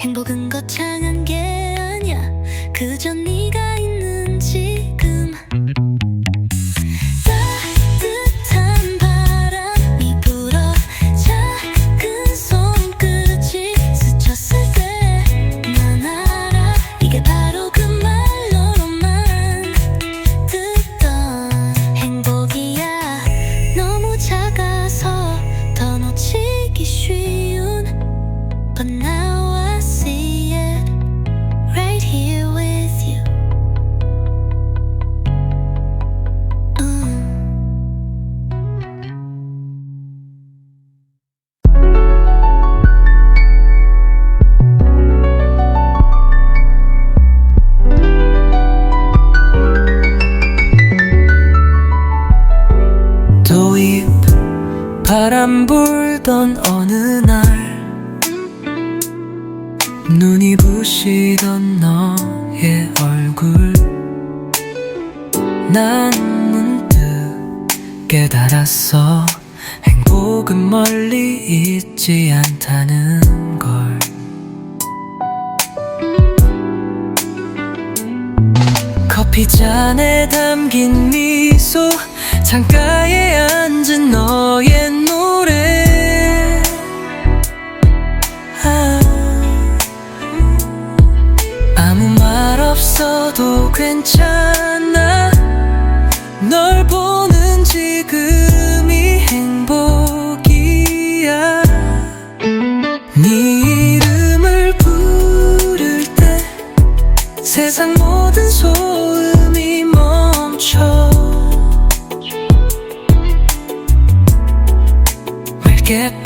행복은 거창한 게 아니야. 그저 네가 도입 바람 불던 어느 날 눈이 부시던 너의 얼굴 난 문득 깨달았어. 행복은 멀리 있지 않다는 걸. 커피 잔에 담긴 미소 창가에 앉은 너의 노래. 아, 아무 말 없어도 괜찮아. 널 보는 지금이 행복이야. 네 이름을 부를 때 세상 모든 소음이 멈춰 get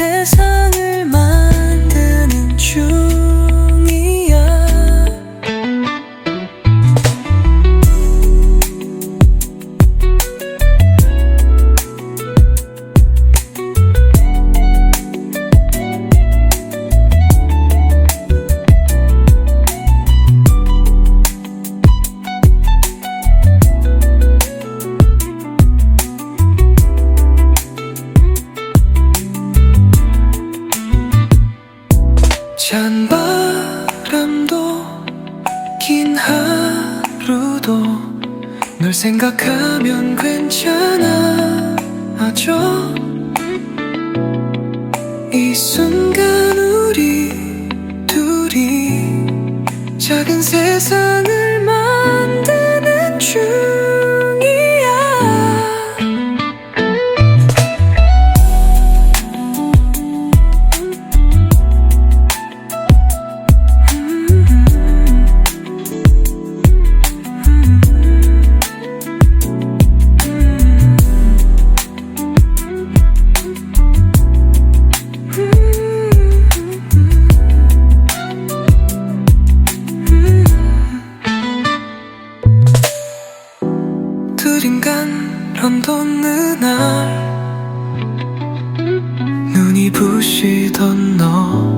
세상 찬 바람도 긴 하루도 널 생각하면 괜찮아져 이 순간 우리 둘이 작은 세상을 만드는 중 부시던 너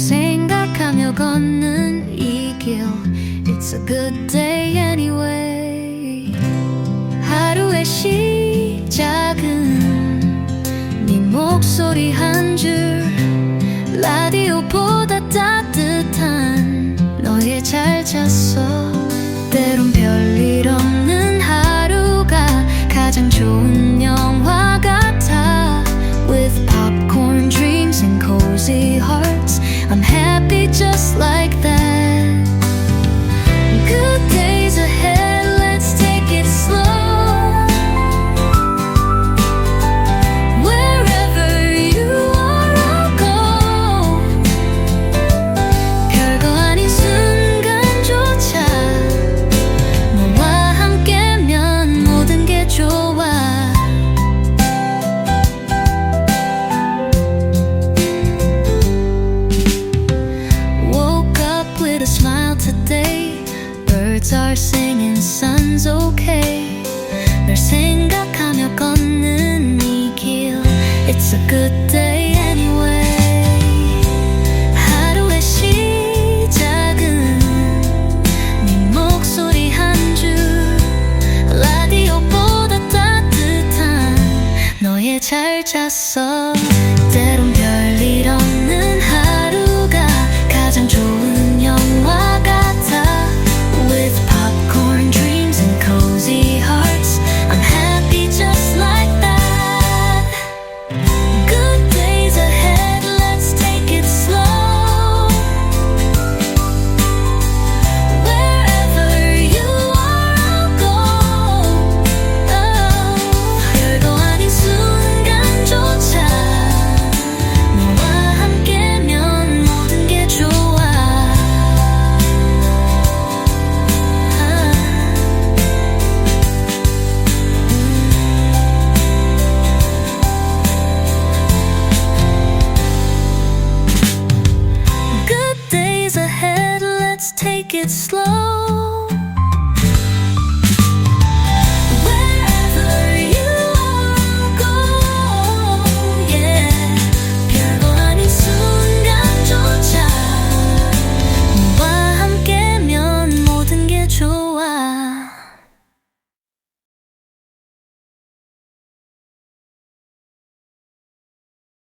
생각하며 걷는 이 길. It's a good day anyway. 하루의 시작은 네 목소리 한 줄. 라디오보다 따뜻한 너의 잘 잤어. 때론 별일 없